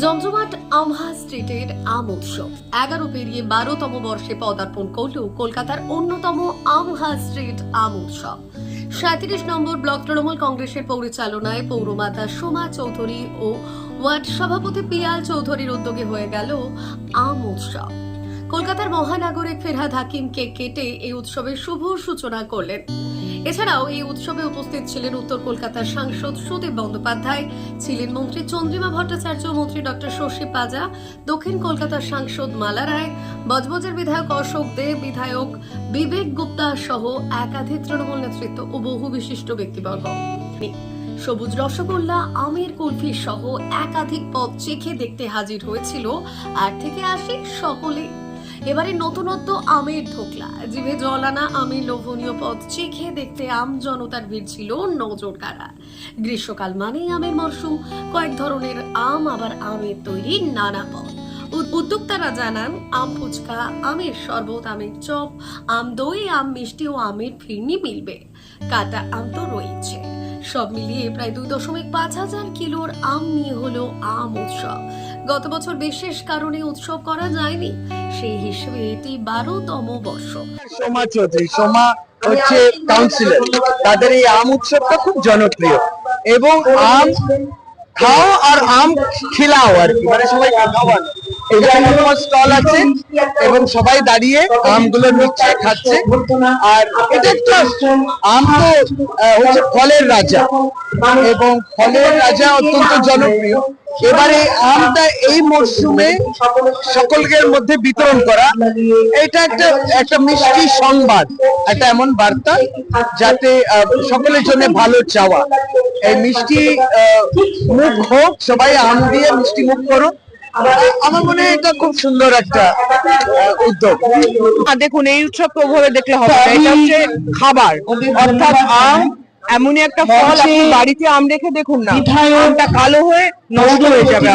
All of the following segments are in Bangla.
জমজমাট আমহা স্ট্রিটের আম উৎসব। এগারো পেরিয়ে বারোতম বর্ষে পদার্পণ করল কলকাতার অন্যতম আমহা স্ট্রিট আম উৎসব। সাঁত্রিশ নম্বর ব্লক তৃণমূল কংগ্রেসের পরিচালনায় পৌরমাতা সোমা চৌধুরী ও ওয়ার্ড সভাপতি পিয়াল চৌধুরীর উদ্যোগে হয়ে গেল আম উৎসব। কলকাতার মহানাগরিক ফেরহাদ হাকিম কেক কেটে এই উৎসবের শুভ সূচনা করলেন। এছাড়াও এই উৎসবে উপস্থিত ছিলেন উত্তর কলকাতার সাংসদ সুদীপ বন্দ্যোপাধ্যায়, ছিলেন মন্ত্রী চন্দ্রিমা ভট্টাচার্য, মন্ত্রী ডক্টর শশী পাজা, দক্ষিণ কলকাতার সাংসদ মালা রায়, বজবজের বিধায়ক অশোক দে, বিধায়ক বিবেক গুপ্তা সহ একাধিক তৃণমূল নেতৃত্ব ও বহু বিশিষ্ট ব্যক্তিবর্গ। সবুজ রসগোল্লা, আমের কুলফি সহ একাধিক পদ চেখে দেখতে হাজির হয়েছিল। আর থেকে আসে সকলে এবারে নতুনত্ব আমের ধোকলা জিভে জল আনা আমের লোভনীয় পদ চেখে দেখতে আম জনতার ভিড় ছিল নজর কাড়া। গ্রীষ্মকাল মানেই আমের মরশুম, কয়েক ধরনের আম আবার আমের তৈরি নানা পদ। উদ্যোক্তারা জানান, আম ফুচকা, আমের শরবত, আমের চপ, আম দই, আম মিষ্টি ও আমের ফিরনি মিলবে। কাটা আম তো রয়েছে। সব মিলিয়ে প্রায় দুই দশমিক পাঁচ হাজার কিলোর আম নিয়ে হলো আম উৎসব। গত বছর বিশেষ কারণে উৎসব করা যায়নি। সেই হিসেবে এটি বারোতম বর্ষ। তাদের এই আম উৎসবটা খুব জনপ্রিয়। এবং আম খাও আর আম খিলাও আর কি। মানে সবাই খাওয়ানো এবারে আমটা এই মরশুমে সকলের মধ্যে বিতরণ করা। এটা একটা একটা মিষ্টি সংবাদ, একটা এমন বার্তা যাতে সকলের জন্য ভালো চাওয়া। এই মিষ্টি মুখ হোক, সবাই আম দিয়ে মিষ্টি মুখ করো আমার মনে হয় এটা খুব সুন্দর একটা উদ্যোগ। দেখুন এই উৎসবকে ওভাবে দেখলে হবে এটা হচ্ছে খাবার। অর্থাৎ আম এমনই একটা ফল আপনি বাড়িতে আম রেখে দেখুন না। আমটা কালো হয়ে নষ্ট হয়ে যাবে।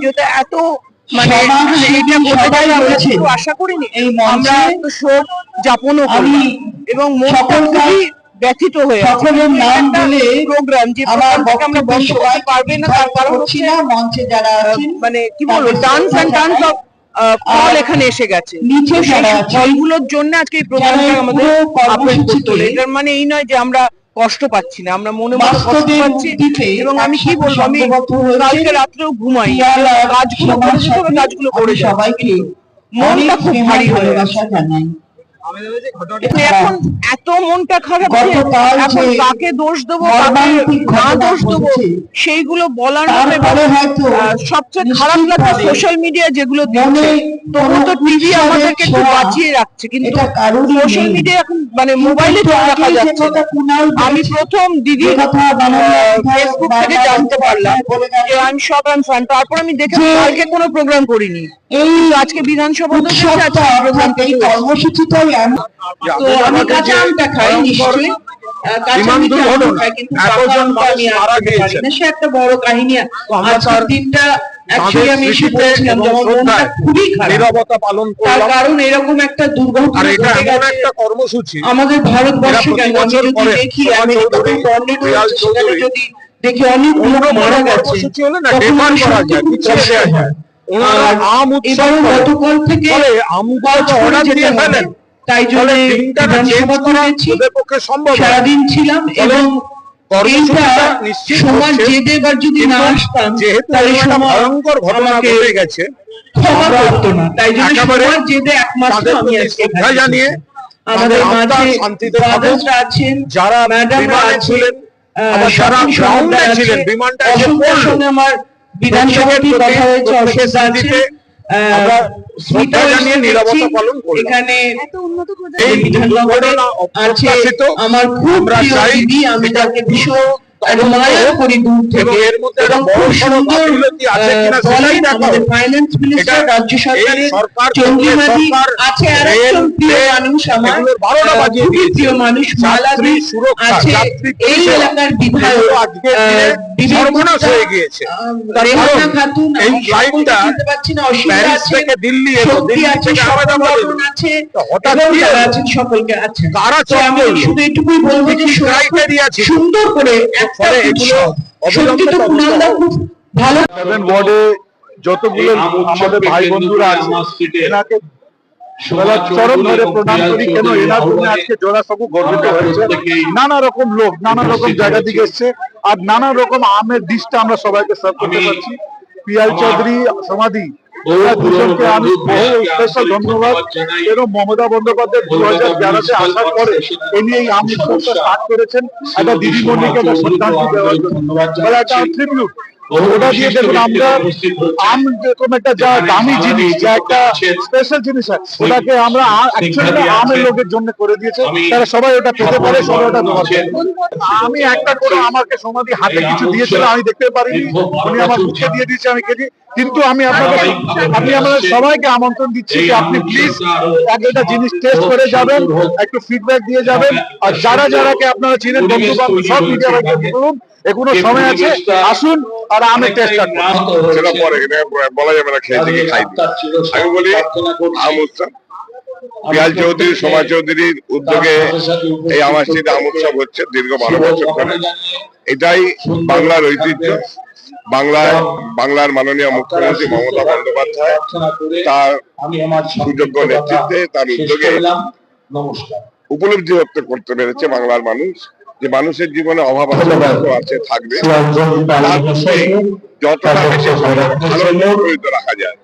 যেহেতু এত মানে এটা আশা করিনি। আমরা তো শোক যাপনও করি এবং খুবই ব্যথিত হয়ে সকলের নাম প্রোগ্রাম যে আমরা বন্ধ করতে পারবে না তার কারণ হচ্ছে মঞ্চে যারা মানে কি বলব dance and dance of fall এখানে এসে গেছে। নিচে ফলগুলোর জন্য আজকে এই প্রোগ্রামটা আমাদের আপলোড করতে হলো। এটার মানে এই নয় যে আমরা কষ্ট পাচ্ছি না আমরা মনে মনে কষ্ট পাচ্ছি। এবং আমি কি বলব আমি কালকে রাত্রেও ঘুমাই। কাজগুলো কাজগুলো করে সবাইকে মনটা খুব ভারী হয়ে গেছে। এখন এত মনটা খারাপ এখন কাকে দোষ দেবো না দোষ দেবো সেইগুলো বলার আহ, সবচেয়ে খারাপ লাগে সোশ্যাল মিডিয়া যেগুলো দিচ্ছে তবু তো টিভি আমাদেরকে একটু বাঁচিয়ে রাখছে কিন্তু সোশ্যাল মিডিয়া এখন মানে মোবাইলে রাখা যাচ্ছে। আমি প্রথম দিদি ফেসবুক থেকে জানতে পারলাম যে আমি সব ফান তারপর আমি দেখে কালকে কোনো প্রোগ্রাম করিনি। এই আজকে বিধানসভা আজকে অর্থাৎ এই কর্মসূচিটাই একটা বড় কাহিনী। আজকের দিনটা আমাদের ভারতবর্ষে দেখি আমি যদি দেখি অনেক লোক মারা গেছে গতকাল থেকে আমগুলো অর্ডার দিয়ে ফেলেন। তাই জন্য সারাদিন ছিলাম এবং সমাজ জেদে যদি না আসতাম তাহলে এরকম একটা সমাজ ভয়ঙ্কর ঘটনা ঘটে গেছে ক্ষমা করতো না। তাই জন্য সমাজ জেদে একমাত্র তাদের আমি প্রতি আজকে জানিয়ে আমাদের মাঝে শান্তিতে আছেন যারা ম্যাডামরা আছেন ছিলেন বিমানটা আমার বিধানসভাটি কথা হয়েছে প্রতি আমরা। এখানে আছে খুব প্রিয় দিদি আমি তাকে ভীষণ দিল্লি কারা তো আমি শুধু এটুকুই বলব যে সুন্দর করে ফলে এগুলো উৎসব। সত্যি তো অবিলম্বে তদন্ত কুণালদা হোক। খুব ভালো সেভেন ওয়ার্ডে যতগুলো আমাদের ভাই বন্ধুরা আছে এনাকে চরম ধরে প্রণাম করি কেন এনার জন্য আজকে জোড়াসাঁকো গর্বিত হয়েছে নানা রকম লোক নানা রকম জায়গা থেকে এসছে আর নানা রকম আমের ডিশটা আমরা সবাইকে সার্ভ করতে পারছি পিয়াল চৌধুরী সমাধি দুজনকে আমি বহু স্পেশাল ধন্যবাদ। এবং মমতা বন্দ্যোপাধ্যায় দু হাজার তেরোতে আসার পরে ইনি এই আম স্টার্ট করেছেন। একটা দিদিমণিকে একটা শ্রদ্ধাঞ্জলি দেওয়ার জন্য। একটা ট্রিবিউট ওটা দিয়ে দেখুন আমরা আম যেরকম একটা যা দামি জিনিস যা একটা স্পেশাল জিনিস ওটাকে আমরা অ্যাকচুয়ালি আমের লোকের জন্য করে দিয়েছে। তারা সবাই ওটা পেতে পারে সবাই ওটা দেওয়া আমি একটা করে আমাকে সমাধি হাতে কিছু দিয়েছিল আমি দেখতে পারিনি। উনি আমার মুখে দিয়ে দিয়েছে আমি কিন্তু আমি আপনাদের আমি আমাদের সবাইকে আমন্ত্রণ দিচ্ছি যে আপনি প্লিজ এক একটা জিনিস টেস্ট করে যাবেন একটু ফিডব্যাক দিয়ে যাবেন। আর যারা যারাকে আপনারা চিনেন বন্ধু বান্ধব সব মিডিয়া করুন এখনও সময় আছে আসুন আর আমি টেস্ট করব। সেটা পরে এটা বলা যাবে না খেয়েছে কি খাইনি আমি বলি আম উৎসব পিয়াল চৌধুরী সোমা চৌধুরীর উদ্যোগে এই আমার স্ট্রিট আম উৎসব হচ্ছে দীর্ঘ বারো বছর ধরে। এটাই বাংলার ঐতিহ্য। বাংলায় বাংলার মাননীয় মুখ্যমন্ত্রী মমতা বন্দ্যোপাধ্যায় তার সুযোগ্য নেতৃত্বে তার উদ্যোগে উপলব্ধি করতে করতে পেরেছে বাংলার মানুষ। যে মানুষের জীবনে অভাব আছে থাকবে। তার যতটা বেশি মুখরিত রাখা যায়।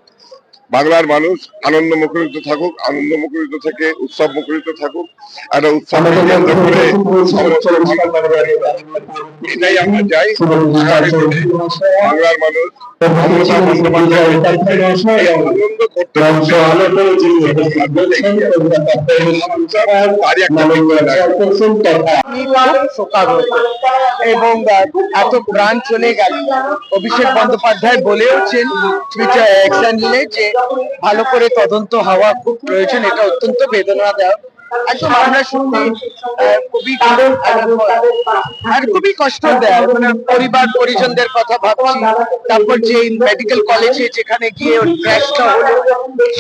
বাংলার মানুষ আনন্দ মুখরিত থাকুক আনন্দ মুখরিত থেকে উৎসব মুখরিত থাকুক। একটা কেন্দ্র করে এটাই আমরা চাই বাংলার মানুষ আনন্দ করতে এবং এত প্রাণ চলে গেল। অভিষেক বন্দ্যোপাধ্যায় বলেওছেন টুইটার এক্সান্ডে যে ভালো করে তদন্ত হওয়া খুব প্রয়োজন এটা অত্যন্ত বেদনাদায়ক। একদম আমরা শুনি খুবই আর খুবই কষ্ট দেয়। মানে পরিবার পরিজনদের কথা ভাবছি। তারপর যে মেডিকেল কলেজে যেখানে গিয়ে ক্র্যাশটা হলো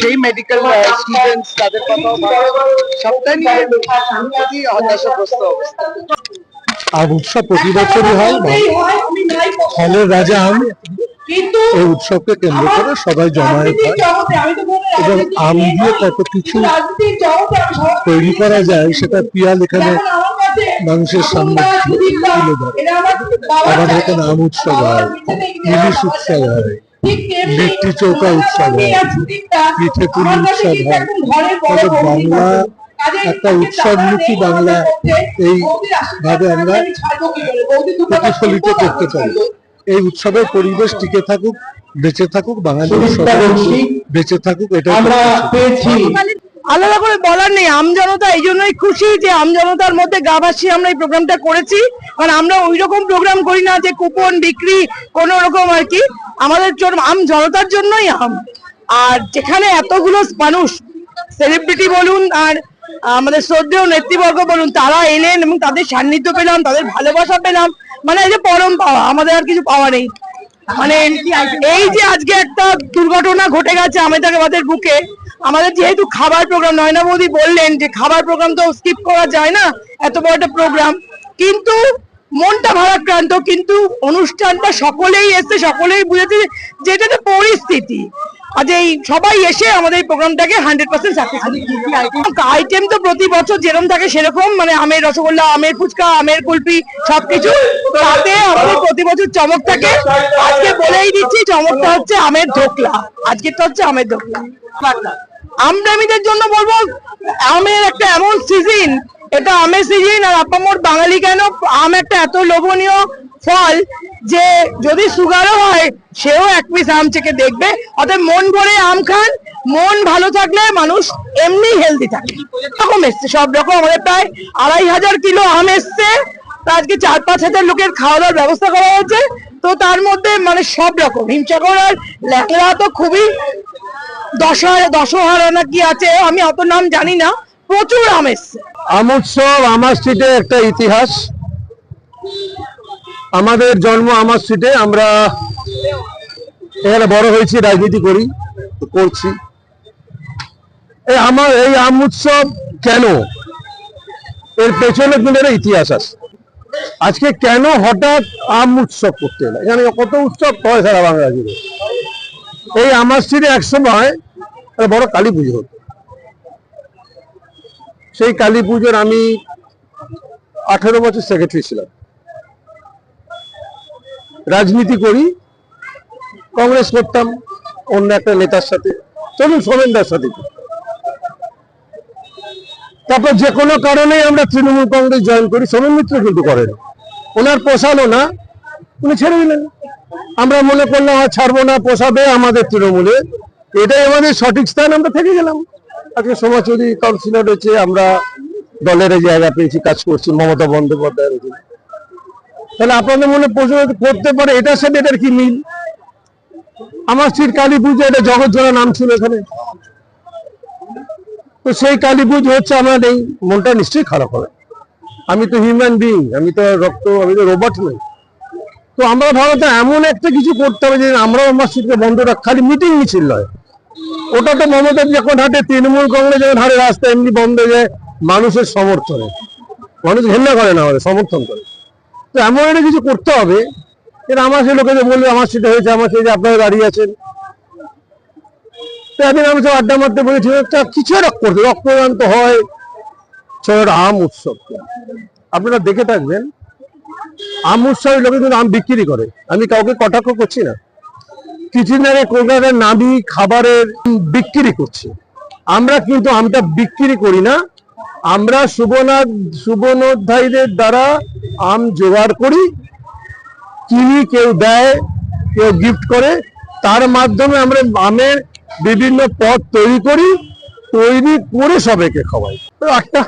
সেই মেডিকেল স্টুডেন্টস তাদের কথাও ভাবছি। নিয়ে খুবই হতাশাগ্রস্ত অবস্থা। আর উৎসব প্রতি বছরই হয় ফলের রাজা আম। এই উৎসবকে কেন্দ্র করে সবাই জমায়েত হয় এবং আম দিয়ে কত কিছু তৈরি করা যায় সেটা পিয়াল এখানে মানুষের সামনে তুলে ধরে। আমাদের এখানে আম উৎসব হয় ইলিশ উৎসব হয় লিট্টি চৌকা উৎসব হয় পিঠে পুলি উৎসব হয়। তবে বাংলা একটা উৎসবমুখী বাংলা এই ভাবে আমরা প্রতিফলিত করতে পারি। এই উৎসবের পরিবেশ টিকে থাকুক বেঁচে থাকুক বাঙালি বেঁচে থাকুক এটা আমরা পেয়েছি। আলাদা করে বলার নেই আমজনতা এই জন্যই খুশি যে আমজনতার মধ্যে গা ভাসিয়ে আমরা এই প্রোগ্রামটা করেছি। কারণ আমরা ওই রকম প্রোগ্রাম করি না যে কুপন বিক্রি কোনো রকম আর কি। আমাদের জন্য আম জনতার জন্যই আম। আর যেখানে এতগুলো মানুষ সেলিব্রিটি বলুন আর আমাদের শ্রদ্ধেয় নেতৃবর্গ বলুন তারা এলেন এবং তাদের সান্নিধ্য পেলাম তাদের ভালোবাসা পেলাম। মানে এই যে পরম পাওয়া, আমাদের আর কিছু পাওয়া নেই। মানে এই যে আজকে একটা দুর্ঘটনা ঘটে গেছে আমেদাবাদের বুকে, আমাদের যেহেতু খাবার প্রোগ্রাম নয়না মোদী বললেন যে খাবার প্রোগ্রাম তো স্কিপ করা যায় না, এত বড় একটা প্রোগ্রাম কিন্তু মনটা ভারাক্রান্ত, কিন্তু অনুষ্ঠানটা সকলেই এসে সকলেই বুঝেছে যে এটা একটা পরিস্থিতি। আজ এই সবাই এসে আমাদের এই প্রোগ্রামটাকে হান্ড্রেড পার্সেন্ট আইটেম তো প্রতি বছর যেরকম থাকে সেরকম মানে আমের রসগোল্লা, আমের ফুচকা, আমের কুলপি, সবকিছু। তাতে আমাদের প্রতি বছর চমক থাকে। আজকে বলেই দিচ্ছি, চমকটা হচ্ছে আমের ধোকলা। আজকেরটা হচ্ছে আমের ধোকলা। আমপ্রেমীদের জন্য বলব, আমের একটা এমন সিজন এটা আমের সিজন আর আপামোর বাঙালি কেন আম একটা এত লোভনীয় ফল যে যদি সুগারও হয়, সেও এক পিস আম চেকে দেখবে। অর্থাৎ মন ভরে আম খান, মন ভালো থাকলে মানুষ এমনি হেলদি থাকে। রকম এসছে, সব রকম আমাদের প্রায় আড়াই হাজার কিলো আম এসছে। আজকে চার পাঁচ হাজার লোকের খাওয়া দাওয়ার ব্যবস্থা করা হয়েছে। তো তার মধ্যে মানে সব রকম, হিমসাগর আর ল্যাংড়া তো খুবই দশহারা দশহারা না কি আছে, আমি অত নাম জানি না। প্রচুর আম এসছে। আম উৎসব আমার স্ট্রিটে একটা ইতিহাস। আমাদের জন্ম আমার স্ট্রিটে আমরা এখানে বড় হয়েছি, রাজনীতি করি, করছি। এই আমার, এই আম উৎসব কেন? এর পেছনে কিন্তু ইতিহাস আছে। আজকে কেন হঠাৎ আম উৎসব করতে এলো? এখানে কত উৎসব? হয় সারা বাংলা জুড়ে। এই আমার স্ত্রী এক সময় বড় কালী পুজো হতো। সেই কালী পুজোর আমি আঠেরো বছর সেক্রেটারি ছিলাম। রাজনীতি করি, কংগ্রেস করতাম, অন্য একটা নেতার সাথে। চলুন সোমেনদার সাথে। তারপর যে কোনো কারণেই আমরা তৃণমূল কংগ্রেস জয়েন করি সোমেন মিত্র কিন্তু করেন। ওনার পোষালো না, উনি ছেড়ে দিলেন। আমরা মনে করলাম, আর ছাড়বো না, পোষাবে আমাদের তৃণমূলে। এটাই আমাদের সঠিক স্থান, আমরা থেকে গেলাম। আজকে সমাজচুরি কাউন্সিলর হয়েছে আমরা দলের জায়গা পেয়েছি, কাজ করছি, মমতা বন্দ্যোপাধ্যায়ের অধীনে। তাহলে আপনাদের মনে প্রশ্ন করতে পারে, এটার সাথে এটার কি মিল? আমার স্ত্রীর কালী পুজো, এটা জগৎ জোড়া নাম ছিল এখানে। তো সেই কালী পুজো হচ্ছে আমার এই মনটা নিশ্চয়ই খারাপ হবে। আমি তো হিউম্যান বিং আমি তো রক্ত, আমি তো রোবট নই। তো আমরা ভারতে এমন একটা কিছু করতে হবে যে আমরাও আমার সিটকে বন্ধ রাখ, খালি মিটিং মিছিল নয়। ওটা তো মমতা যখন হাঁটে, তৃণমূল কংগ্রেস যখন হাঁটে, রাস্তা এমনি বন্ধ হয়ে যায়, মানুষের সমর্থনে। মানুষ ঘেন্না করে না আমাদের, সমর্থন করে। তো এমন একটা কিছু করতে হবে এটা আমার সে লোকেদের বলবে, আমার সেটা হয়েছে, আমার সেই যে আপনারা দাঁড়িয়ে আছেন। তো একদিন আমি সব আড্ডা মারতে বলেছি কিছু একটা করতে রক্তদান তো হয় ছোট আম উৎসব আপনারা দেখে থাকবেন, আম উৎসবে লোকে কিন্তু আম বিক্রি করে। আমি কাউকে কটাক্ষ করছি না। কিছুদিন আগে কলকাতার নামি খাবারের বিক্রি করছে। আমরা কিন্তু আমটা বিক্রি করি না আমরা সুবনাথ সুবনোধ্যায়ীদের দ্বারা আম জোগাড় করি। কিনি কেউ দেয়, কেউ গিফট করে, তার মাধ্যমে আমরা আমের বিভিন্ন পদ তৈরি করি, তৈরি করে সবাইকে খাওয়াই। একটা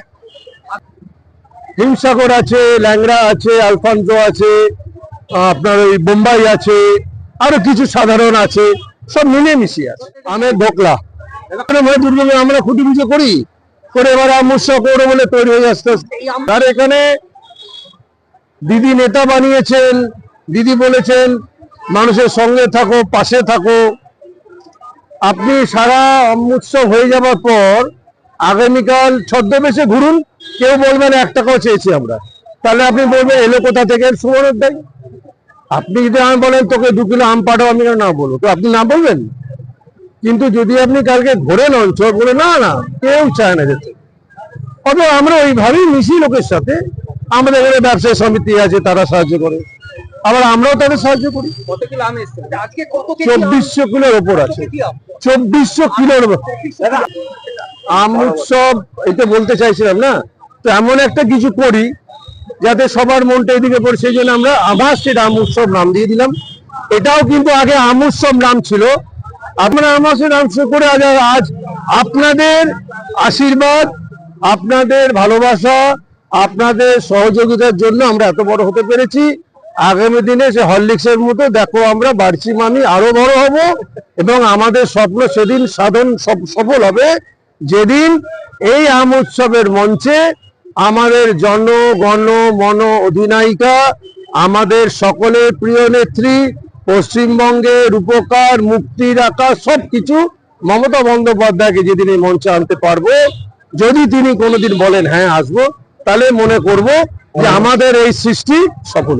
হিমসাগর আছে, ল্যাংড়া আছে, আলফানজো আছে, আপনার ওই বোম্বাই আছে, আরও কিছু সাধারণ আছে, সব মিলে মিশিয়ে আছে। আমের এখানে দুর্গমে আমরা খুঁটি পুজো করি। করে এবার আমস্য করে বলে তৈরি হয়ে আস্তে আর এখানে দিদি নেতা বানিয়েছেন দিদি বলেছেন মানুষের সঙ্গে থাকো পাশে থাকো। আপনি সারা উৎসব হয়ে যাবার পর আগামীকাল ছদ্মবেশে ঘুরুন কেউ বলবেন এক টাকাও চেয়েছি আমরা। তাহলে আপনি বলবেন এলো কোথা থেকে? সুমনের দেয় আপনি যদি আমি বলেন তোকে দু কিলো আম পাঠাও আমি না বলব? তো আপনি না বলবেন? কিন্তু যদি আপনি কালকে ঘুরে নন চোখ বলে না না কেউ চায় না যেতে। অথবা আমরা ওইভাবেই মিশি লোকের সাথে। আমাদের এখানে ব্যবসায়ী সমিতি আছে তারা সাহায্য করে। আবার আমরাও তাদের সাহায্য করি। কত চব্বিশশো কিলোর ওপর আছে। চব্বিশশো কিলোর আম উৎসব এটা বলতে চাইছিলাম না? তো এমন একটা কিছু করি যাতে সবার মনটা এদিকে পড়ে। সেই জন্য আমরা আবার সেটা আম উৎসব নাম দিয়ে দিলাম। এটাও কিন্তু আগে আম উৎসব নাম ছিল। আপনারা আমাদের নাম করে আজ আজ আপনাদের আশীর্বাদ, আপনাদের ভালোবাসা, আপনাদের সহযোগিতার জন্য আমরা এত বড় হতে পেরেছি। আগামী দিনে সে হরলিক্সের মতো দেখো আমরা বাড়ছি মামি, আরও বড় হব এবং আমাদের স্বপ্ন সেদিন সাধন সফ- সফল হবে। যেদিন এই আম উৎসবের মঞ্চে আমাদের জন, গণ, মন, অধিনায়িকা, আমাদের সকলের প্রিয় নেত্রী পশ্চিমবঙ্গের রূপকার, মুক্তির আকাশ, সবকিছু মমতা বন্দ্যোপাধ্যায়কে যেদিন এই মঞ্চে আনতে পারব, যদি তিনি কোনোদিন বলেন হ্যাঁ আসব, তাহলে মনে করব যে আমাদের এই সৃষ্টি সফল।